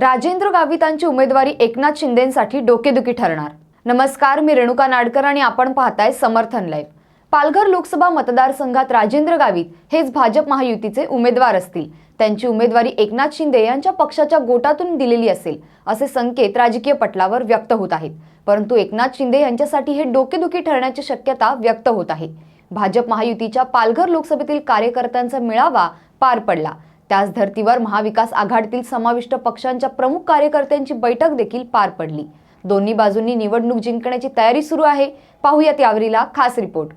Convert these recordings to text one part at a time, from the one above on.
राजेंद्र गावितांची उमेदवारी एकनाथ शिंदेसाठी डोकेदुखी ठरणार. नमस्कार मी रेणुका नाडकर आणि आपण पाहताय समर्थन लाईव्ह. पालघर लोकसभा मतदारसंघात राजेंद्र गावित हेच भाजप महायुतीचे उमेदवार असतील. त्यांची उमेदवारी एकनाथ शिंदे यांच्या पक्षाच्या गोटातून दिलेली असेल असे संकेत राजकीय पटलावर व्यक्त होत आहेत. परंतु एकनाथ शिंदे यांच्यासाठी हे डोकेदुखी ठरण्याची शक्यता व्यक्त होत आहे. भाजप महायुतीच्या पालघर लोकसभेतील कार्यकर्त्यांचा मेळावा पार पडला. त्याच धर्तीवर महाविकास आघाडीतील समाविष्ट पक्षांच्या प्रमुख कार्यकर्त्यांची बैठक देखील पार पडली. दोन्ही बाजूंनी निवडणूक जिंकण्याची तयारी सुरू आहे. पाहूयात यावरीला खास रिपोर्ट.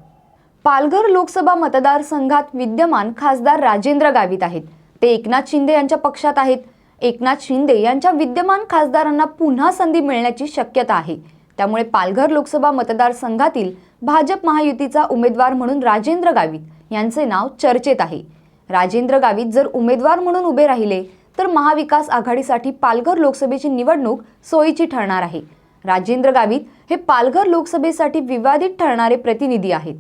पालघर लोकसभा मतदारसंघात विद्यमान खासदार राजेंद्र गावित आहेत. ते एकनाथ शिंदे यांच्या पक्षात आहेत. एकनाथ शिंदे यांच्या विद्यमान खासदारांना पुन्हा संधी मिळण्याची शक्यता आहे. त्यामुळे पालघर लोकसभा मतदारसंघातील भाजप महायुतीचा उमेदवार म्हणून राजेंद्र गावित यांचे नाव चर्चेत आहे. राजेंद्र गावित जर उमेदवार म्हणून उभे राहिले तर महाविकास आघाडीसाठी पालघर लोकसभेची निवडणूक सोयीची ठरणार आहे. राजेंद्र गावित हे पालघर लोकसभेसाठी विवादित ठरणारे प्रतिनिधी आहेत.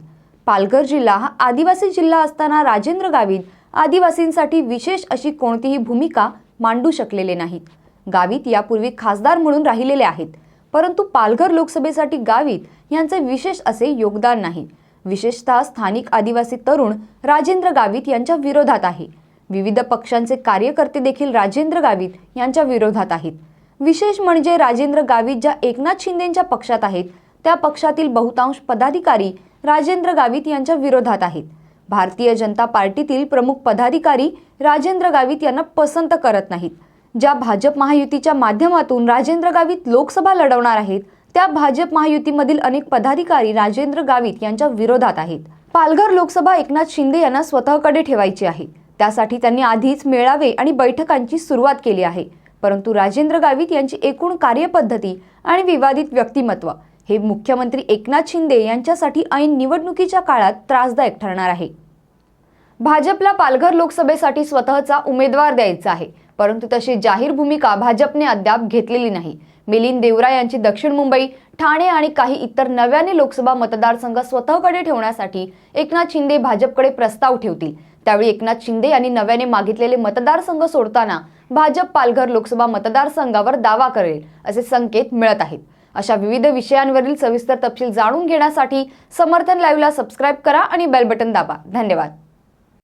पालघर जिल्हा हा आदिवासी जिल्हा असताना राजेंद्र गावित आदिवासींसाठी विशेष अशी कोणतीही भूमिका मांडू शकलेले नाहीत. गावित यापूर्वी खासदार म्हणून राहिलेले आहेत परंतु पालघर लोकसभेसाठी गावित यांचे विशेष असे योगदान नाही. विशेषतः स्थानिक आदिवासी तरुण राजेंद्र गावित यांच्या विरोधात आहे. विविध पक्षांचे कार्यकर्ते देखील राजेंद्र गावित यांच्या विरोधात आहेत. विशेष म्हणजे राजेंद्र गावित ज्या एकनाथ शिंदेच्या पक्षात आहेत त्या पक्षातील बहुतांश पदाधिकारी राजेंद्र गावित यांच्या विरोधात आहेत. भारतीय जनता पार्टीतील प्रमुख पदाधिकारी राजेंद्र गावित यांना पसंत करत नाहीत. ज्या भाजप महायुतीच्या माध्यमातून राजेंद्र गावित लोकसभा लढवणार आहेत त्या भाजप महायुतीमधील अनेक पदाधिकारी राजेंद्र गावित यांच्या विरोधात आहेत. पालघर लोकसभा एकनाथ शिंदे यांना स्वतःकडे ठेवायची आहे. त्यासाठी त्यांनी आधीच मेळावे आणि बैठकांची सुरुवात केली आहे. परंतु राजेंद्र गावित यांची एकूण कार्यपद्धती आणि विवादित व्यक्तिमत्व हे मुख्यमंत्री एकनाथ शिंदे यांच्यासाठी ऐन निवडणुकीच्या काळात त्रासदायक ठरणार आहे. भाजपला पालघर लोकसभेसाठी स्वतःचा उमेदवार द्यायचा आहे. परंतु तशी जाहीर भूमिका भाजपने अद्याप घेतलेली नाही. मिलिंद देवरा यांची दक्षिण मुंबई ठाणे आणि काही इतर नव्याने लोकसभा मतदारसंघ स्वतःकडे ठेवण्यासाठी एकनाथ शिंदे भाजपकडे प्रस्ताव ठेवतील. त्यावेळी एकनाथ शिंदे यांनी नव्याने मागितलेले मतदारसंघ सोडताना भाजप पालघर लोकसभा मतदारसंघावर दावा करेल असे संकेत मिळत आहेत. अशा विविध विषयांवरील सविस्तर तपशील जाणून घेण्यासाठी समर्थन लाईव्हला सबस्क्राईब करा आणि बेल बटन दाबा. धन्यवाद.